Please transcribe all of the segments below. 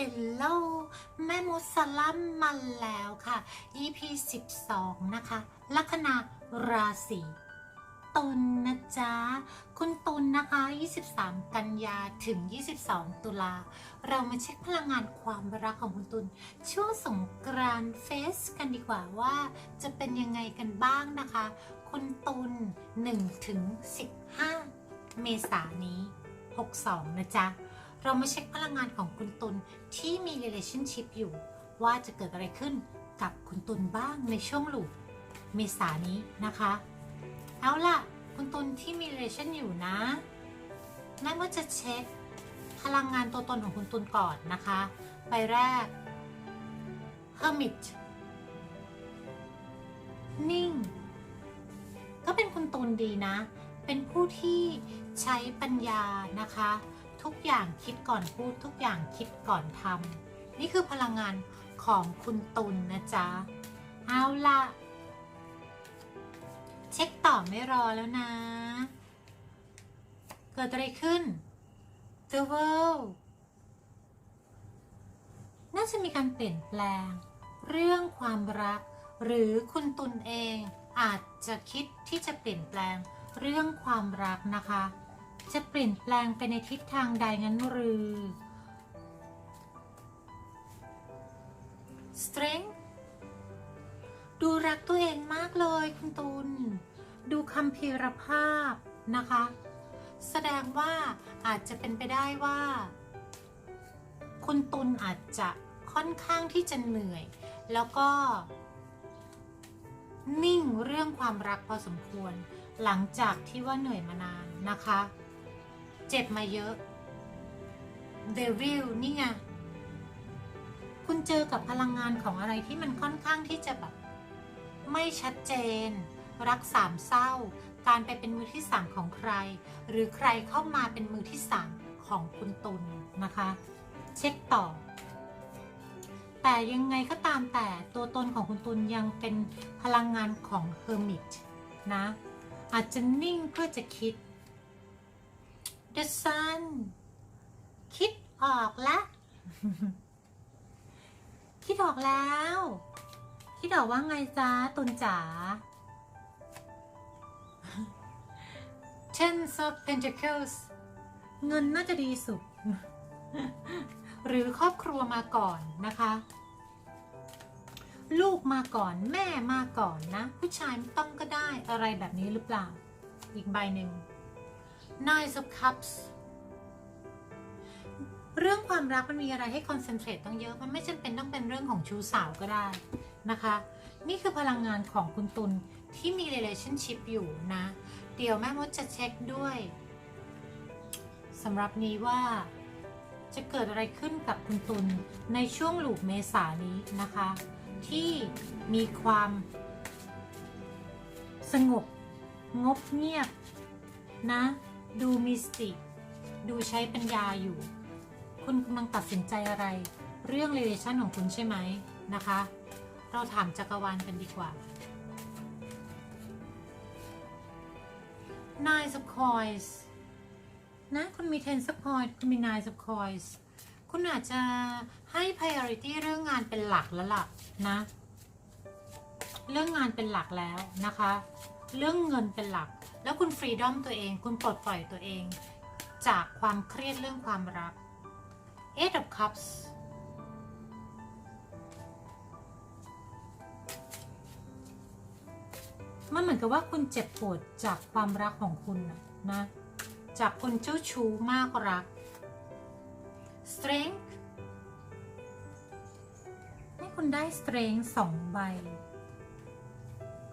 Hello แม่มดสลัมมาแล้วค่ะ EP 12 นะคะ ลัคนาราศีตุลนะจ๊ะ คุณตุลนะคะ 23 กันยาถึง 22 ตุลา เรามาเช็คพลังงานความรักของคุณตุลช่วงสงกรานเฟสกันดีกว่าว่าจะเป็นยังไงกันบ้างนะคะ คุณตุล1ถึง15 เมษายนนี้ 62 นะจ๊ะ เรามาเช็คพลังงานของคุณตุลที่มี relationship อยู่ ว่าจะเกิดอะไรขึ้นกับคุณตุลบ้างในช่วงลูปเมษานี้นะคะ เอาล่ะ คุณตุลที่มี relation อยู่นะแม่ว่าจะเช็คพลังงานตัวตนของคุณตุลก่อนนะคะไปแรก hermit นิ่ง ก็เป็นคุณตุลดีนะ เป็นผู้ที่ใช้ปัญญานะคะ ทุกอย่างคิดก่อนพูดทุกอย่างคิดก่อนทำนี่คือพลังงานของคุณตุลนนะจ๊ะ เอาล่ะเช็คต่อไม่รอแล้วนะ เกิดอะไรขึ้น The World น่าจะมีการเปลี่ยนแปลง เรื่องความรัก หรือคุณตุลเองอาจจะคิดที่จะเปลี่ยนแปลงเรื่องความรักนะคะ จะเปลี่ยนแปลงไปในทิศทางใดงั้นหรือ strength ดูรักตัวเองมากเลยคุณตุลดูคำพีรภาพนะคะ แสดงว่าอาจจะเป็นไปได้ว่า คุณตุลอาจจะค่อนข้างที่จะเหนื่อย แล้วก็ นิ่งเรื่องความรักพอสมควร หลังจากที่ว่าเหนื่อยมานานนะคะ เจ็บมาเยอะเดวิลนี่ไงคุณเจอกับพลังงานของอะไรที่มันค่อนข้างที่จะแบบ ไม่ชัดเจน รักสามเศร้า การไปเป็นมือที่สามของใคร หรือใครเข้ามาเป็นมือที่สามของคุณตุลนะคะ เช็คต่อ แต่ยังไงก็ตามแต่ตัวตนของคุณตุลยังเป็นพลังงานของเฮอร์มิตนะอาจจะนิ่งเพื่อจะคิด The Sun คิดออกแล้วคิดออกแล้ว คิดออกว่าไงจ๊ะตุนจ๋า Ten of Pentacles เงินน่าจะดีสุด หรือครอบครัวมาก่อนนะคะ ลูกมาก่อนแม่มาก่อนนะ ผู้ชายไม่ต้องก็ได้อะไรแบบนี้หรือเปล่า อีกใบหนึ่ง Nine of Cups เรื่องความรักมันมีอะไรให้คอนเซนเทรตต้องเยอะ มันไม่จำเป็นต้องเป็นเรื่องของชู้สาวก็ได้นะคะ นี่คือพลังงานของคุณตุลที่มี relationship อยู่นะ เดี๋ยวแม่มดจะเช็คด้วยสำหรับนี้ว่าจะเกิดอะไรขึ้นกับคุณตุลในช่วงหลูกเมษานี้นะคะ ที่มีความสงบงบเงียบนะ ดูมิสติกดูใช้ปัญญาอยู่ คุณกำลังตัดสินใจอะไร เรื่อง relation ของคุณใช่ไหมนะคะ เราถามจักรวาลกันดีกว่า Nine of Coins นะคุณมี Ten of Coins คุณมี Nine of Coins คุณอาจจะให้ priority เรื่องงานเป็นหลักแล้วล่ะนะ เรื่องงานเป็นหลักแล้วนะคะ เรื่องเงินเป็นหลัก แล้วคุณฟรีดอมตัวเอง คุณปลดปล่อยตัวเอง จากความเครียดเรื่องความรัก Eight of Cups มันเหมือนกับว่าคุณเจ็บปวดจากความรักของคุณนะ จากคนเจ้าชู้มากรัก strength ให้คุณได้ strength สองใบ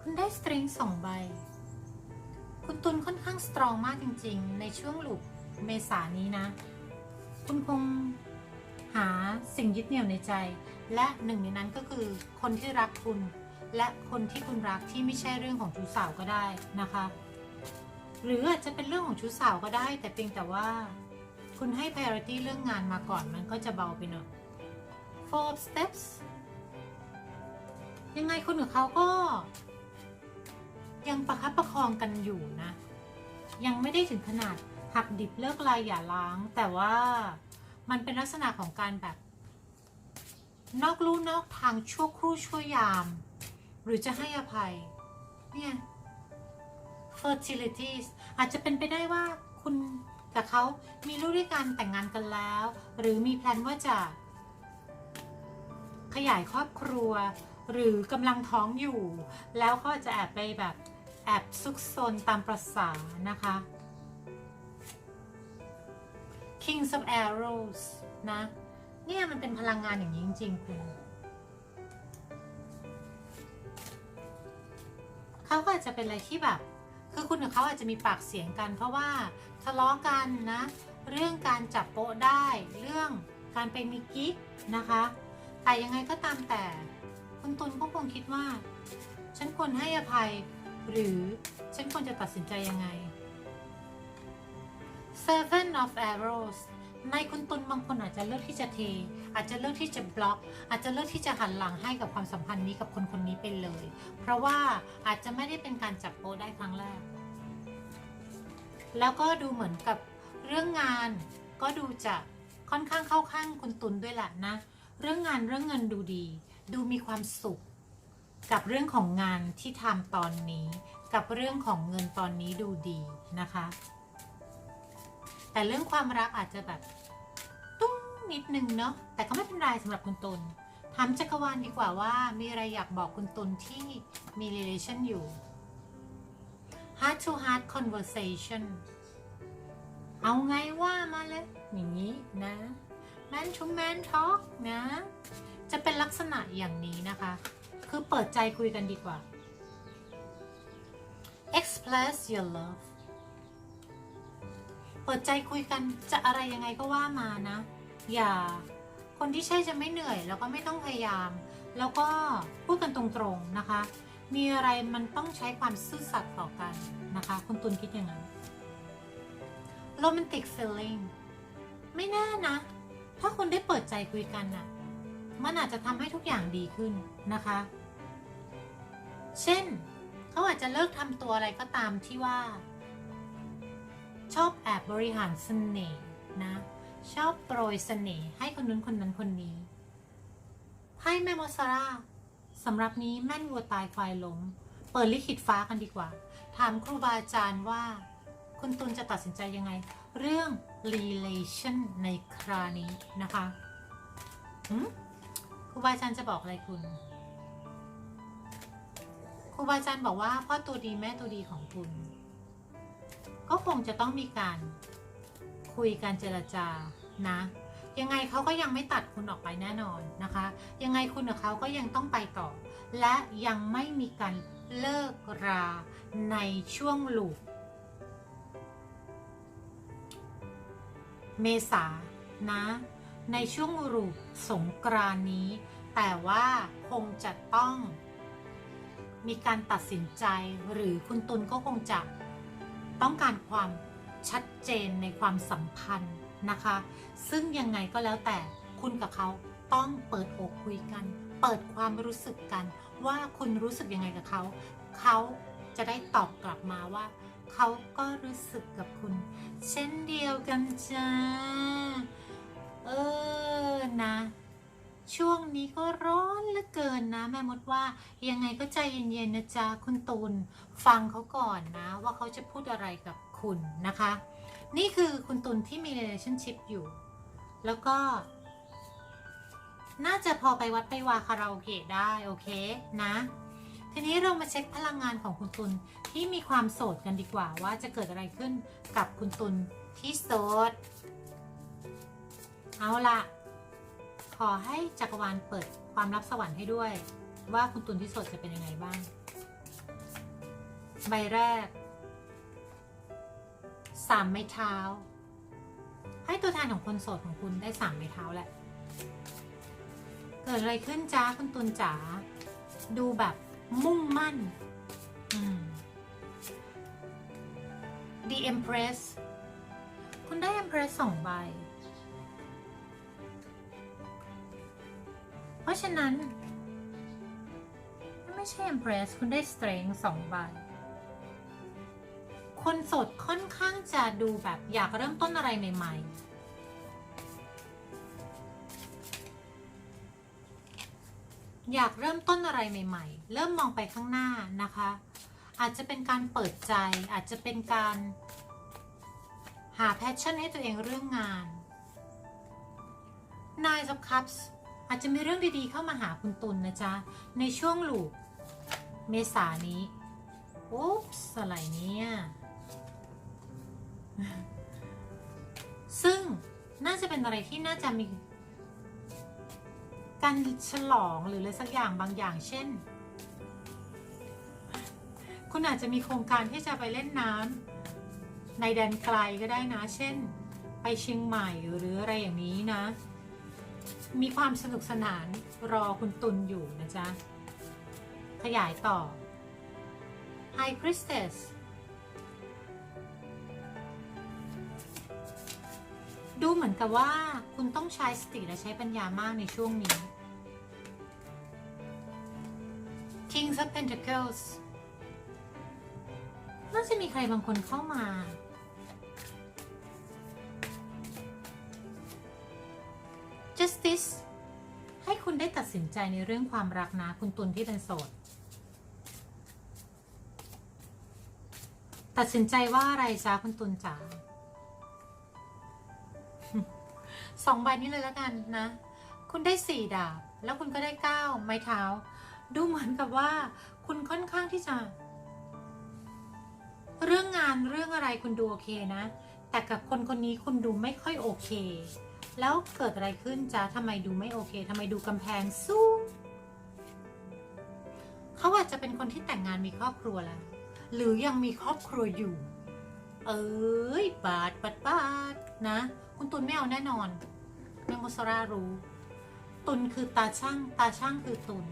คุณได้ strength สองใบ ตุลค่อนข้าง strong มากจริง ๆ ในช่วงหลุกเมษานี้นะ คุณคงหาสิ่งยึดเหนี่ยวในใจ และหนึ่งในนั้นก็คือคนที่รักคุณ และคนที่คุณรักที่ไม่ใช่เรื่องของชู้สาวก็ได้นะคะ หรืออาจจะเป็นเรื่องของชู้สาวก็ได้ แต่เพียงแต่ว่าคุณให้ priority เรื่องงานมาก่อนมันก็จะเบาไปหน่อย four steps ยังไงคุณกับเขาก็ ยังประคับประคองกันอยู่นะ ยังไม่ได้ถึงขนาดหักดิบเลิกลายอย่าล้าง แต่ว่ามันเป็นลักษณะของการแบบ นอกลู่นอกทางชั่วครู่ชั่วยาม หรือจะให้อภัย เนี่ย fertilities อาจจะเป็นไปได้ว่าคุณกับเขามีลูกด้วยกันแต่งงานกันแล้ว หรือมีแพลนว่าจะขยายครอบครัว หรือกำลังท้องอยู่ แล้วเขาอาจจะแอบไปแบบ แอบซุกซนตามประษานะคะ Kings of Arrows นะ เนี่ยมันเป็นพลังงานอย่างนี้จริงๆคุณเขาก็อาจจะเป็นอะไรที่แบบ คือคุณกับเขาอาจจะมีปากเสียงกัน เพราะว่าทะเลาะกันนะ เรื่องการจับโป๊ะได้ เรื่องการไปมีกิ๊กนะคะ แต่ยังไงก็ตามแต่ คุณตุลก็คงคิดว่า ฉันควรให้อภัย หรือฉันควรจะตัดสินใจยังไง Seven of Arrows ในคุณตุลบางคนอาจจะเลือกที่จะเท อาจจะเลือกที่จะบล็อก อาจจะเลือกที่จะหันหลังให้กับความสัมพันธ์นี้กับคนคนนี้ไปเลย เพราะว่าอาจจะไม่ได้เป็นการจับโปได้ครั้งแรก แล้วก็ดูเหมือนกับเรื่องงานก็ดูจะค่อนข้างเข้าข้างคุณตุลด้วยแหละนะ เรื่องงานเรื่องเงินดูดี ดูมีความสุข กับเรื่องของงานที่ทำตอนนี้ กับเรื่องของเงินตอนนี้ดูดีนะคะ แต่เรื่องความรักอาจจะแบบตุ้งนิดนึงเนาะแต่ก็ไม่เป็นไรสำหรับคุณตุลถามจักรวาลดีกว่าว่ามีอะไรอยากบอกคุณตุลที่มี relation อยู่ heart to heart conversation เอาไงว่ามาเลยอย่างนี้นะ man to man talk นะ จะเป็นลักษณะอย่างนี้นะคะ คือเปิดใจคุยกันดีกว่า express your love เปิดใจคุยกันจะอะไรยังไงก็ว่ามานะ อย่า คนที่ใช่จะไม่เหนื่อย แล้วก็ไม่ต้องพยายาม แล้วก็พูดกันตรงๆนะคะ มีอะไรมันต้องใช้ความซื่อสัตย์ต่อกันนะคะ คุณตุลคิดอย่างนั้น romantic feeling ไม่แน่นะ ถ้าคุณได้เปิดใจคุยกันน่ะ มันอาจจะทำให้ทุกอย่างดีขึ้นนะคะ เช่น เขาอาจจะเลิกทำตัวอะไรก็ตามที่ว่า ชอบแอบบริหารเสน่ห์นะ ชอบโปรยเสน่ห์ให้คนนู้นคนนั้นคนนี้ไพ่แม่มอสซาร่าสำหรับนี้แม่นวัวตายควายล้มเปิดลิขิตฟ้ากันดีกว่า ถามครูบาอาจารย์ว่า คุณตุลจะตัดสินใจยังไง เรื่อง relation ในครานี้นะคะครูบาอาจารย์จะบอกอะไรคุณ ครูบาอาจารย์บอกว่าพ่อตัวดีแม่ตัวดีของคุณ ก็คงจะต้องมีการคุยการเจรจานะ ยังไงเขาก็ยังไม่ตัดคุณออกไปแน่นอนนะคะ ยังไงคุณกับเขาก็ยังต้องไปต่อ และยังไม่มีการเลิกราในช่วงลูกเมษานะ ในช่วงรูปสงกรานนี้ แต่ว่าคงจะต้อง มีการตัดสินใจหรือคุณตุลก็คงจะต้องการความชัดเจนในความสัมพันธ์นะคะ ซึ่งยังไงก็แล้วแต่คุณกับเขาต้องเปิดอกคุยกัน เปิดความรู้สึกกัน ว่าคุณรู้สึกยังไงกับเขา เขาจะได้ตอบกลับมาว่า เขาก็รู้สึกกับคุณ เช่นเดียวกันจ้า เออนะ ช่วงนี้ก็ร้อนเหลือเกินนะ แม่มดว่ายังไงก็ใจเย็นๆนะจ๊ะคุณตูนฟังเขาก่อนนะ ว่าเขาจะพูดอะไรกับคุณนะคะ นี่คือคุณตุลที่มี relationship อยู่ แล้วก็ น่าจะพอไปวัดไปวาคาราโอเกะได้โอเคนะ ทีนี้เรามาเช็คพลังงานของคุณตุลที่มีความโสดกันดีกว่า ว่าจะเกิดอะไรขึ้นกับคุณตุลที่โสด เอาละ ขอให้จักรวาลเปิดความลับสวรรค์ให้ด้วย ว่าคุณตุลที่สดจะเป็นยังไงบ้าง ใบแรกสามไม้เท้า ให้ตัวแทนของคนโสดของคุณได้สามไม้เท้าแหละ เกิดอะไรขึ้นจ้าคุณตุลจ๋าดูแบบมุ่งมั่น The Empress คุณได้ Empress สองใบ เพราะฉะนั้น ไม่ใช่ Empress คุณได้ Strength สองใบคนโสดค่อนข้างจะดูแบบอยากเริ่มต้นอะไรใหม่ ๆอยากเริ่มต้นอะไรใหม่ ๆ เริ่มมองไปข้างหน้านะคะ อาจจะเป็นการเปิดใจ อาจจะเป็นการหาแพชชั่นให้ตัวเองเรื่องงาน Nine of Cups อาจจะมีเรื่องดีๆเข้ามาหาคุณตุลนนะจ๊ะ ในช่วงลูกเมษานี้อุ๊ปส์อะไรเนี่ยซึ่งน่าจะเป็นอะไรที่น่าจะมี การฉลองหรืออะไรสักอย่างบางอย่าง เช่น คุณอาจจะมีโครงการที่จะไปเล่นน้ำในแดนไกลก็ได้นะ เช่น ไปเชียงใหม่หรืออะไรอย่างนี้นะ มีความสนุกสนานรอคุณตุลอยู่นะจ๊ะ ขยายต่อ High Priestess ดูเหมือนกับว่าคุณต้องใช้สติและใช้ปัญญามากในช่วงนี้ Kings of Pentacles น่าจะมีใครบางคนเข้ามา Justice ให้คุณได้ตัดสินใจในเรื่องความรักนะ คุณตุลที่เป็นโสด ตัดสินใจว่าอะไรจ้าคุณตุลจ๋าสองใบนี้เลยแล้วกันนะ คุณได้สี่ดาบ แล้วคุณก็ได้เก้าไม้เท้า ดูเหมือนกับว่า คุณค่อนข้างที่จะ เรื่องงานเรื่องอะไรคุณดูโอเคนะ แต่กับคนคนนี้คุณดูไม่ค่อยโอเค แล้วเกิดอะไรขึ้นจ๊ะทำไมดูไม่โอเคทำไมดูกำแพงสูงเขาอาจจะเป็นคนที่แต่งงานมีครอบครัวแล้ว หรือยังมีครอบครัวอยู่ เอ้ยบาดบาดบาดนะ คุณตุลไม่เอาแน่นอนแมงโมสรารู้ ตุลคือตาช่าง ตาช่างคือตุล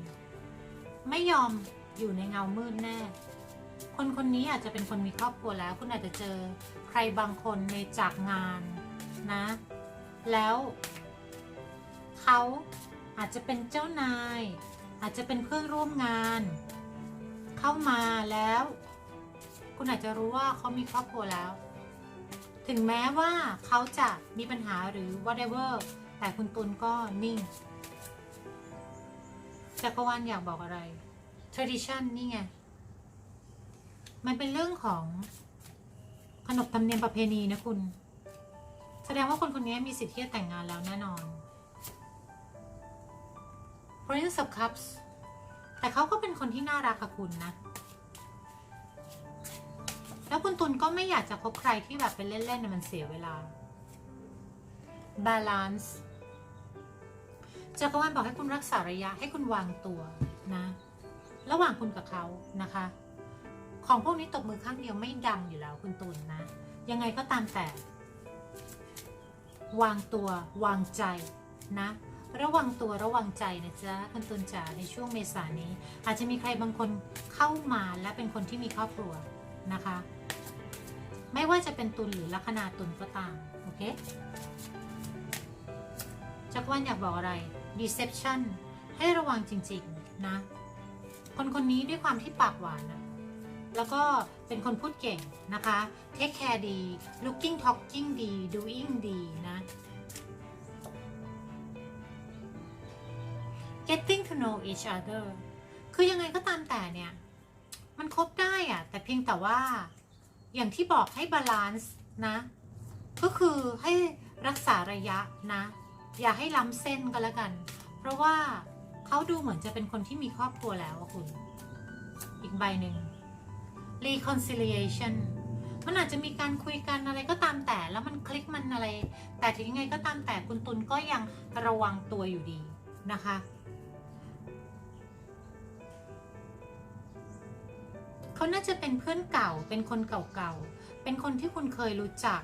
ไม่ยอมอยู่ในเงามืดแน่ คนคนนี้อาจจะเป็นคนมีครอบครัวแล้ว คุณอาจจะเจอใครบางคนในจากงานนะ แล้วเขาอาจจะเป็นเจ้านาย อาจจะเป็นเพื่อนร่วมงาน เข้ามาแล้ว คุณอาจจะรู้ว่าเขามีครอบครัวแล้ว ถึงแม้ว่าเขาจะมีปัญหาหรือ whatever แต่คุณตุลก็นิ่งจักรวาลอยากบอกอะไร tradition นี่ไง มันเป็นเรื่องของขนบธรรมเนียมประเพณีนะคุณ ดงว่าคนคนนี้มีสิทธิ์ที่จะแต่งงานแล้วแน่นอน Prince of Cups แต่เขาก็เป็นคนที่น่ารักกับคุณนะ แล้วคุณตุลก็ไม่อยากจะคบใครที่แบบเป็นเล่นๆนะมันเสียเวลา Balance จักรวาลบอกให้คุณรักษาระยะให้คุณวางตัวนะ ระหว่างคุณกับเขานะคะ ของพวกนี้ตบมือข้างเดียวไม่ดังอยู่แล้วคุณตุลนะยังไงก็ตามแต่ วางตัววางใจนะ ระวังตัวระวังใจนะจ๊ะคุณตุลจ๋าในช่วงเมษายนนี้ อาจจะมีใครบางคนเข้ามาและเป็นคนที่มีครอบครัวนะคะ ไม่ว่าจะเป็นตุลหรือลัคนาตุลก็ตามโอเคจักรวาลอยากบอกอะไร deception ให้ระวังจริง ๆ นะ คนคนนี้ด้วยความที่ปากหวานนะ แล้วก็เป็นคนพูดเก่งนะคะ take care ดี looking talking ดี doing ดีนะ getting to know each other คือยังไงก็ตามแต่เนี่ย มันคบได้อะแต่เพียงแต่ว่าอย่างที่บอกให้บาลานซ์นะ ก็คือให้รักษาระยะนะ อย่าให้ล้ำเส้นก็แล้วกัน เพราะว่าเขาดูเหมือนจะเป็นคนที่มีครอบครัวแล้วคุณ อีกใบหนึ่ง reconciliation มันอาจจะมีการคุยกันอะไรก็ตามแต่แล้วมันคลิกมันอะไร แต่ถึงยังไงก็ตามแต่คุณตุลก็ยังระวังตัวอยู่ดีนะคะ เขาน่าจะเป็นเพื่อนเก่า เป็นคนเก่าๆ เป็นคนที่คุณเคยรู้จัก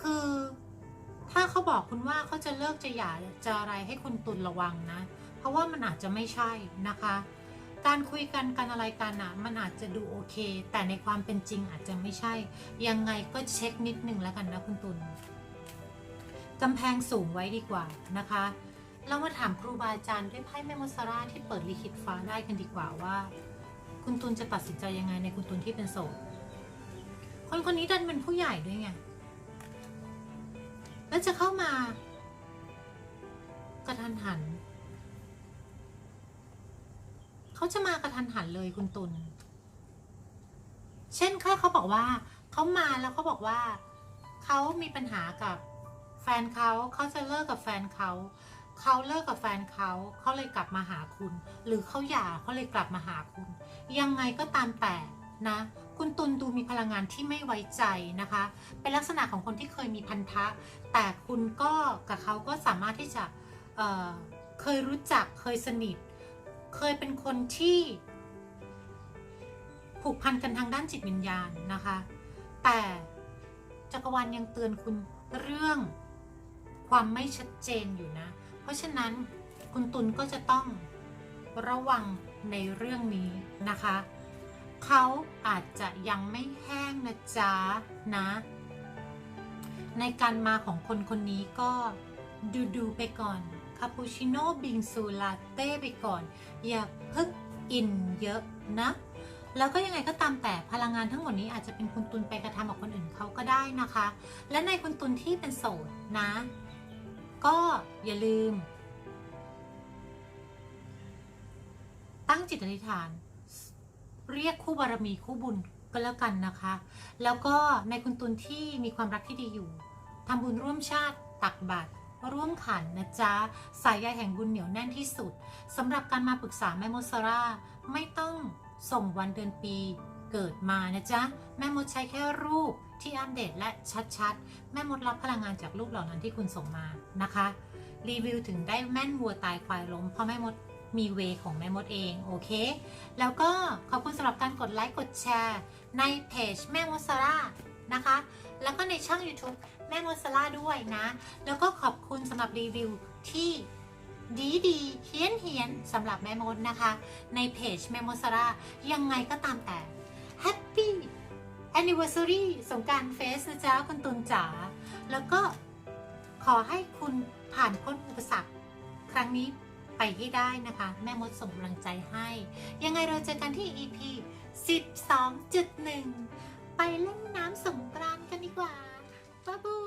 คือถ้าเขาบอกคุณว่าเขาจะเลิกจะหย่าจะอะไรให้คุณตุนระวังนะเพราะว่ามันอาจจะไม่ใช่นะคะ การคุยกันกันอะไรกันอะมันอาจจะดูโอเค แต่ในความเป็นจริงอาจจะไม่ใช่ ยังไงก็เช็คนิดนึงแล้วกันนะคุณตุลกำแพงสูงไว้ดีกว่านะคะเรามาถามครูบาอาจารย์ด้วยไพ่แม่มสราที่เปิดลิขิตฟ้าได้กันดีกว่าว่า คุณตุลจะตัดสินใจยังไงในคุณตุลที่เป็นโสดคนคนนี้ดันเป็นผู้ใหญ่ด้วยไง แล้วจะเข้ามากระทันหัน เขาจะมากระทันหันเลยคุณตุลเช่นแค่เขาบอกว่าเขามาแล้วเขาบอกว่าเขามีปัญหากับแฟนเขาเขาจะเลิกกับแฟนเขาเขาเลิกกับแฟนเขาเขาเลยกลับมาหาคุณ หรือเขาหย่าเขาเลยกลับมาหาคุณ ยังไงก็ตามแต่นะ คุณตุลดูมีพลังงานที่ไม่ไว้ใจนะคะ เป็นลักษณะของคนที่เคยมีพันธะ แต่คุณก็กับเขาก็สามารถที่จะเเคยรู้จักเคยสนิท เคยเป็นคนที่ผูกพันกันทางด้านจิตวิญญาณนะคะ แต่จักรวาลยังเตือนคุณเรื่องความไม่ชัดเจนอยู่นะ เพราะฉะนั้นคุณตุลก็จะต้องระวังในเรื่องนี้นะคะ เขาอาจจะยังไม่แห้งนะจ๊ะนะ ในการมาของคนคนนี้ก็ดูดูๆไปก่อน คาปูชิโน่บิงซูลาเต้ไปก่อน อย่าเพิ่งอินเยอะนะ แล้วก็ยังไงก็ตามแต่พลังงานทั้งหมดนี้อาจจะเป็นคุณตุลไปกระทำกับคนอื่นเขาก็ได้นะคะ และในคุณตุลที่เป็นโสดนะ ก็อย่าลืม ตั้งจิตอธิษฐาน เรียกคู่บารมีคู่บุญก็แล้วกันนะคะ แล้วก็ในคุณตุลที่มีความรักที่ดีอยู่ทำบุญร่วมชาติตักบาตร ร่วมขันนะจ๊ะ สายใยแห่งบุญเหนียวแน่นที่สุดสำหรับการมาปรึกษาแม่มดซาร่าไม่ต้องส่งวันเดือนปีเกิดมานะจ๊ะ แม่มดใช้แค่รูปที่อัปเดตและชัดๆ แม่มดรับพลังงานจากรูปเหล่านั้นที่คุณส่งมานะคะ รีวิวถึงได้แม่นวัวตายควายล้มเพราะแม่มดมีเวของแม่มดเองโอเค แล้วก็ขอบคุณสำหรับการกดไลค์กดแชร์ ในเพจแม่มดซาร่านะคะ แล้วก็ในช่อง YouTube แม่มดซาร่าด้วยนะ แล้วก็ขอบคุณสำหรับรีวิวที่ดีดีเฮียนเฮียนสำหรับแม่มดนะคะ ในเพจแม่มดซาร่ายังไงก็ตามแต่ Happy Anniversary สงกรารเฟสนะจ๊ะคุณตุนจ๋าแล้วก็ขอให้คุณผ่านพ้นอุปสรรคครั้งนี้ไปให้ได้นะคะ แม่มดส่งกำลังใจให้ ยังไงเราเจอกันที่ EP 12.1 ไปเล่นน้ำสงกรานต์กันดีกว่าบ๊ายบาย